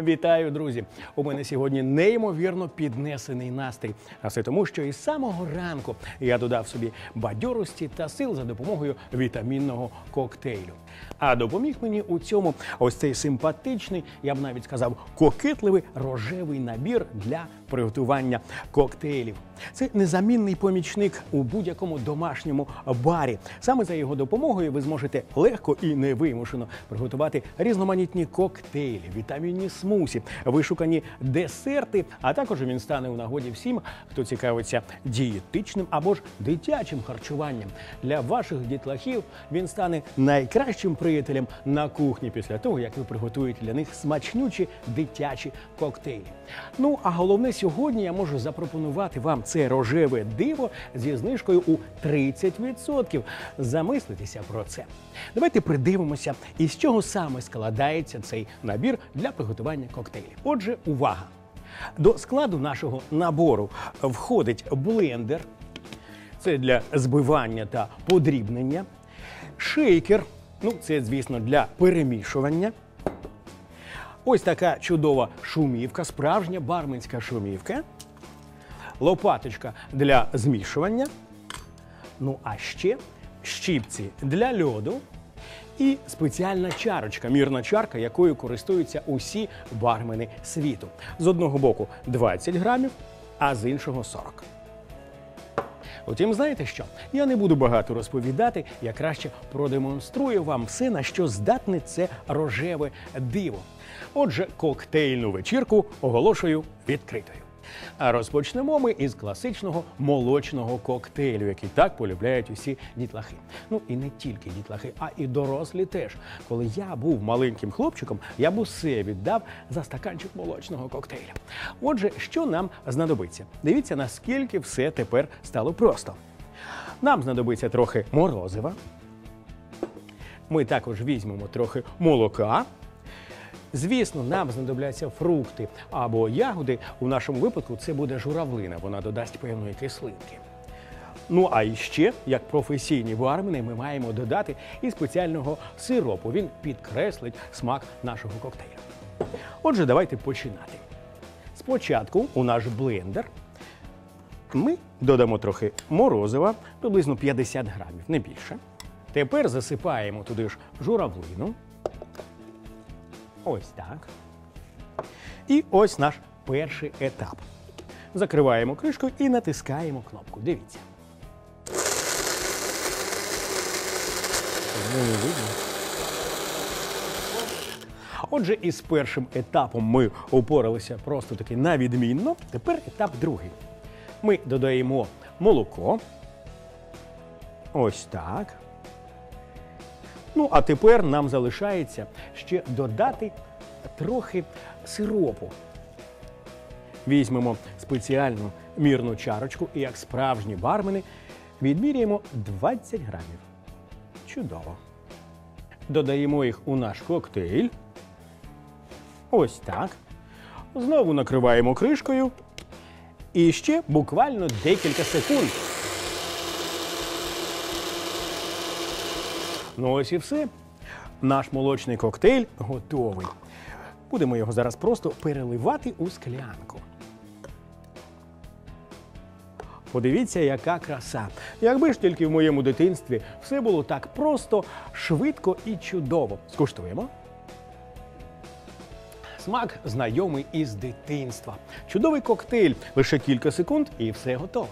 Вітаю, друзі! У мене сьогодні неймовірно піднесений настрій. А все тому, що із самого ранку я додав собі бадьорості та сил за допомогою вітамінного коктейлю. А допоміг мені у цьому ось цей симпатичний, я б навіть сказав, кокетливий рожевий набір для приготування коктейлів. Це незамінний помічник у будь-якому домашньому барі. Саме за його допомогою ви зможете легко і невимушено приготувати різноманітні коктейлі, вітамінні смусі, вишукані десерти. А також він стане у нагоді всім, хто цікавиться дієтичним або ж дитячим харчуванням. Для ваших дітлахів він стане найкращим приятелем на кухні після того, як ви приготуєте для них смачнючі дитячі коктейлі. Ну а головне сьогодні я можу запропонувати вам це рожеве диво зі знижкою у 30%. Замислитися про це. Давайте придивимося, із чого саме складається цей набір для приготування коктейлів. Отже, увага! До складу нашого набору входить блендер. Це для збивання та подрібнення, шейкер. Ну, це, звісно, для перемішування. Ось така чудова шумівка, справжня барменська шумівка. Лопаточка для змішування. Ну, а ще щіпці для льоду і спеціальна чарочка, мірна чарка, якою користуються усі бармени світу. З одного боку 20 грамів, а з іншого 40. Утім, знаєте що? Я не буду багато розповідати, я краще продемонструю вам все, на що здатне це рожеве диво. Отже, коктейльну вечірку оголошую відкритою. А розпочнемо ми із класичного молочного коктейлю, який так полюбляють усі дітлахи. Ну і не тільки дітлахи, а і дорослі теж. Коли я був маленьким хлопчиком, я б усе віддав за стаканчик молочного коктейля. Отже, що нам знадобиться? Дивіться, наскільки все тепер стало просто. Нам знадобиться трохи морозива. Ми також візьмемо трохи молока. Звісно, нам знадобляться фрукти або ягоди. У нашому випадку це буде журавлина, вона додасть певної кислинки. Ну а іще, як професійні бармени, ми маємо додати і спеціального сиропу. Він підкреслить смак нашого коктейля. Отже, давайте починати. Спочатку у наш блендер ми додамо трохи морозива, приблизно 50 грамів, не більше. Тепер засипаємо туди ж журавлину. Ось так. І ось наш перший етап. Закриваємо кришку і натискаємо кнопку. Дивіться. Отже, із першим етапом ми упоралися просто таки на відмінно. Тепер етап другий. Ми додаємо молоко. Ось так. Ну, а тепер нам залишається ще додати трохи сиропу. Візьмемо спеціальну мірну чарочку і, як справжні бармени, відміряємо 20 грамів. Чудово. Додаємо їх у наш коктейль. Ось так. Знову накриваємо кришкою. І ще буквально декілька секунд. Ну ось і все. Наш молочний коктейль готовий. Будемо його зараз просто переливати у склянку. Подивіться, яка краса. Якби ж тільки в моєму дитинстві все було так просто, швидко і чудово. Скуштуємо. Смак знайомий із дитинства. Чудовий коктейль. Лише кілька секунд і все готово.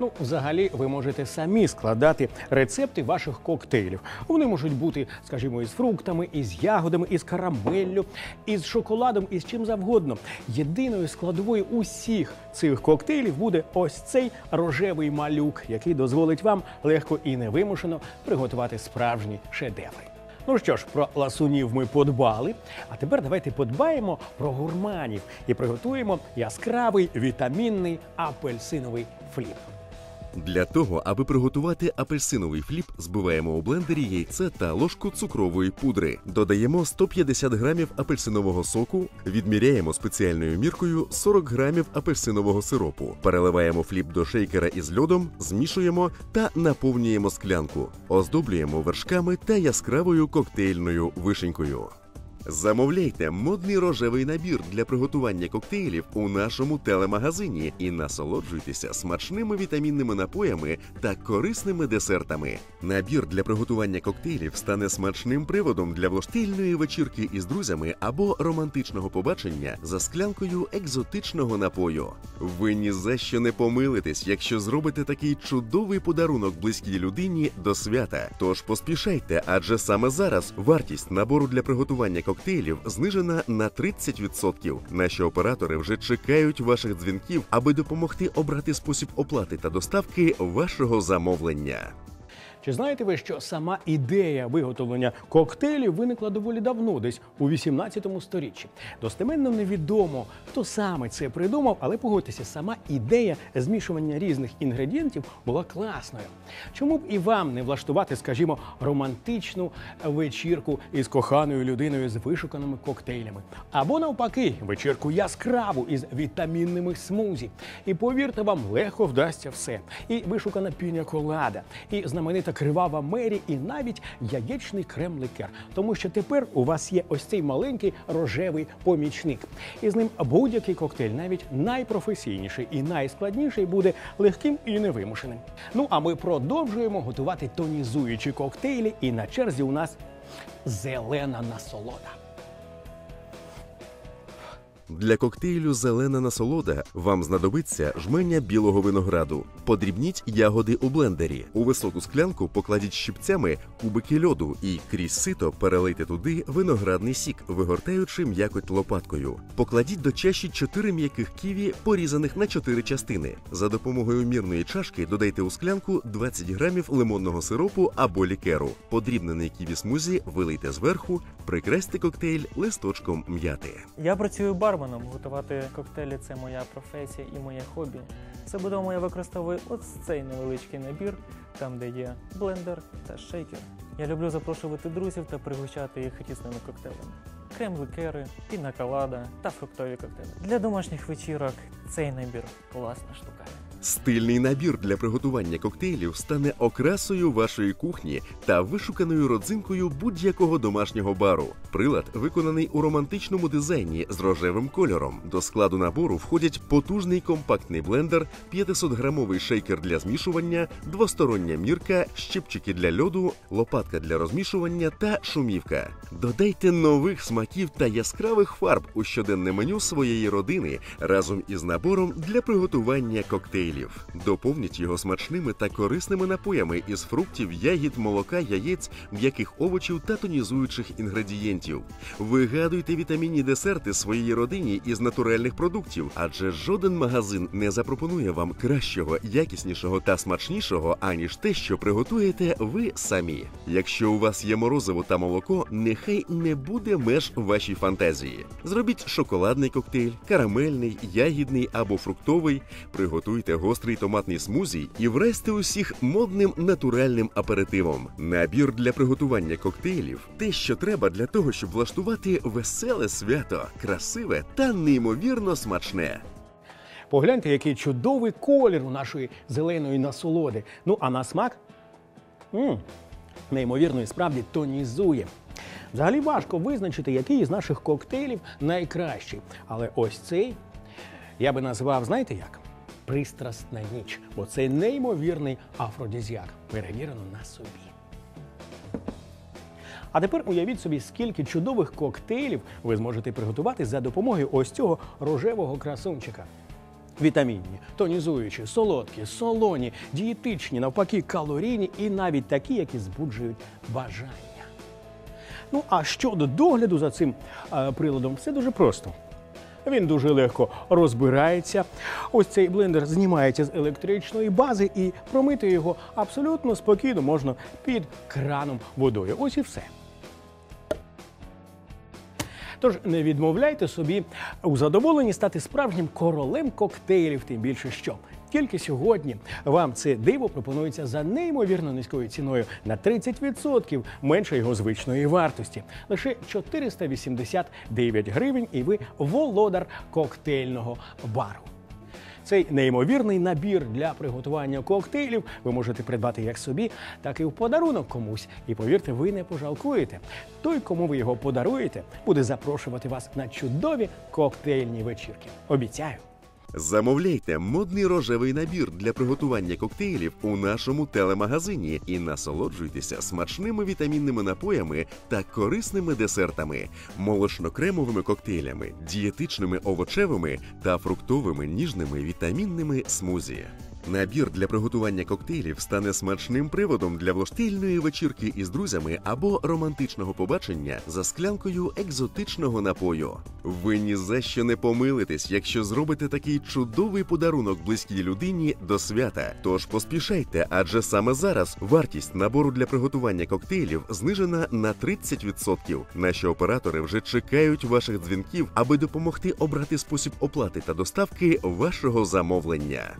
Ну, взагалі, ви можете самі складати рецепти ваших коктейлів. Вони можуть бути, скажімо, із фруктами, із ягодами, із карамеллю, із шоколадом, із чим завгодно. Єдиною складовою усіх цих коктейлів буде ось цей рожевий малюк, який дозволить вам легко і невимушено приготувати справжні шедеври. Ну що ж, про ласунів ми подбали. А тепер давайте подбаємо про гурманів і приготуємо яскравий вітамінний апельсиновий фліп. Для того, аби приготувати апельсиновий фліп, збиваємо у блендері яйце та ложку цукрової пудри. Додаємо 150 грамів апельсинового соку, відміряємо спеціальною міркою 40 грамів апельсинового сиропу, переливаємо фліп до шейкера із льодом, змішуємо та наповнюємо склянку, оздоблюємо вершками та яскравою коктейльною вишенькою. Замовляйте модний рожевий набір для приготування коктейлів у нашому телемагазині і насолоджуйтеся смачними вітамінними напоями та корисними десертами. Набір для приготування коктейлів стане смачним приводом для влаштильної вечірки із друзями або романтичного побачення за склянкою екзотичного напою. Ви ні за що не помилитесь, якщо зробите такий чудовий подарунок близькій людині до свята. Тож поспішайте, адже саме зараз вартість набору для приготування коктейлів знижена на 30%. Наші оператори вже чекають ваших дзвінків, аби допомогти обрати спосіб оплати та доставки вашого замовлення. Чи знаєте ви, що сама ідея виготовлення коктейлів виникла доволі давно, десь у 18 сторіччі? Достеменно невідомо, хто саме це придумав, але погодьтеся, сама ідея змішування різних інгредієнтів була класною. Чому б і вам не влаштувати, скажімо, романтичну вечірку із коханою людиною з вишуканими коктейлями? Або навпаки, вечірку яскраву із вітамінними смузі. І повірте вам, легко вдасться все. І вишукана піня колада, і знаменита кривава мері, і навіть яєчний крем-ликер. Тому що тепер у вас є ось цей маленький рожевий помічник. І з ним будь-який коктейль, навіть найпрофесійніший і найскладніший, буде легким і невимушеним. Ну а ми продовжуємо готувати тонізуючі коктейлі, і на черзі у нас зелена насолода. Для коктейлю Зелена насолода вам знадобиться жменя білого винограду. Подрібніть ягоди у блендері. У високу склянку покладіть щипцями кубики льоду і крізь сито перелийте туди виноградний сік, вигортаючи м'якоть лопаткою. Покладіть до чаші 4 м'яких ківі, порізаних на 4 частини. За допомогою мірної чашки додайте у склянку 20 грамів лимонного сиропу або лікеру. Подрібнений ківі смузі вилийте зверху, прикрасьте коктейль листочком м'яти. Я працюю барменом. Готувати коктейлі це моя професія і моє хобі. Це будемо я використовую ось цей невеличкий набір, там де є блендер та шейкер. Я люблю запрошувати друзів та пригощати їх різними коктейлями. Крем-ликери, пінаколада та фруктові коктейлі. Для домашніх вечірок цей набір класна штука. Стильний набір для приготування коктейлів стане окрасою вашої кухні та вишуканою родзинкою будь-якого домашнього бару. Прилад виконаний у романтичному дизайні з рожевим кольором. До складу набору входять потужний компактний блендер, 500-грамовий шейкер для змішування, двостороння мірка, щипчики для льоду, лопатка для розмішування та шумівка. Додайте нових смаків та яскравих фарб у щоденне меню своєї родини разом із набором для приготування коктейлів. Доповніть його смачними та корисними напоями із фруктів, ягід, молока, яєць, м'яких овочів та тонізуючих інгредієнтів. Вигадуйте вітамінні десерти своїй родині із натуральних продуктів, адже жоден магазин не запропонує вам кращого, якіснішого та смачнішого, аніж те, що приготуєте ви самі. Якщо у вас є морозиво та молоко, нехай не буде меж вашій фантазії. Зробіть шоколадний коктейль, карамельний, ягідний або фруктовий. Приготуйте гострий томатний смузі і вресте усіх модним натуральним аперитивом. Набір для приготування коктейлів те, що треба для того, щоб влаштувати веселе свято, красиве та неймовірно смачне. Погляньте, який чудовий колір у нашої зеленої насолоди. Ну а на смак м неймовірно і справді тонізує. Взагалі важко визначити, який із наших коктейлів найкращий. Але ось цей я би назвав, знаєте як? Пристрасна ніч, бо це неймовірний афродізіак, перевірено на собі. А тепер уявіть собі, скільки чудових коктейлів ви зможете приготувати за допомогою ось цього рожевого красунчика. Вітамінні, тонізуючі, солодкі, солоні, дієтичні, навпаки, калорійні і навіть такі, які збуджують бажання. Ну а щодо догляду за цим е, приладом, все дуже просто. Він дуже легко розбирається. Ось цей блендер знімається з електричної бази, і промити його абсолютно спокійно можна під краном водою. Ось і все. Тож не відмовляйте собі у задоволенні стати справжнім королем коктейлів, тим більше що Тільки сьогодні вам це диво пропонується за неймовірно низькою ціною на 30% менше його звичної вартості. Лише 489 гривень, і ви володар коктейльного бару. Цей неймовірний набір для приготування коктейлів ви можете придбати як собі, так і в подарунок комусь. І повірте, ви не пожалкуєте. Той, кому ви його подаруєте, буде запрошувати вас на чудові коктейльні вечірки. Обіцяю. Замовляйте модний рожевий набір для приготування коктейлів у нашому телемагазині і насолоджуйтеся смачними вітамінними напоями та корисними десертами, молочно-кремовими коктейлями, дієтичними овочевими та фруктовими ніжними вітамінними смузі. Набір для приготування коктейлів стане смачним приводом для влаштильної вечірки із друзями або романтичного побачення за склянкою екзотичного напою. Ви ні за що не помилитесь, якщо зробите такий чудовий подарунок близькій людині до свята. Тож поспішайте, адже саме зараз вартість набору для приготування коктейлів знижена на 30%. Наші оператори вже чекають ваших дзвінків, аби допомогти обрати спосіб оплати та доставки вашого замовлення.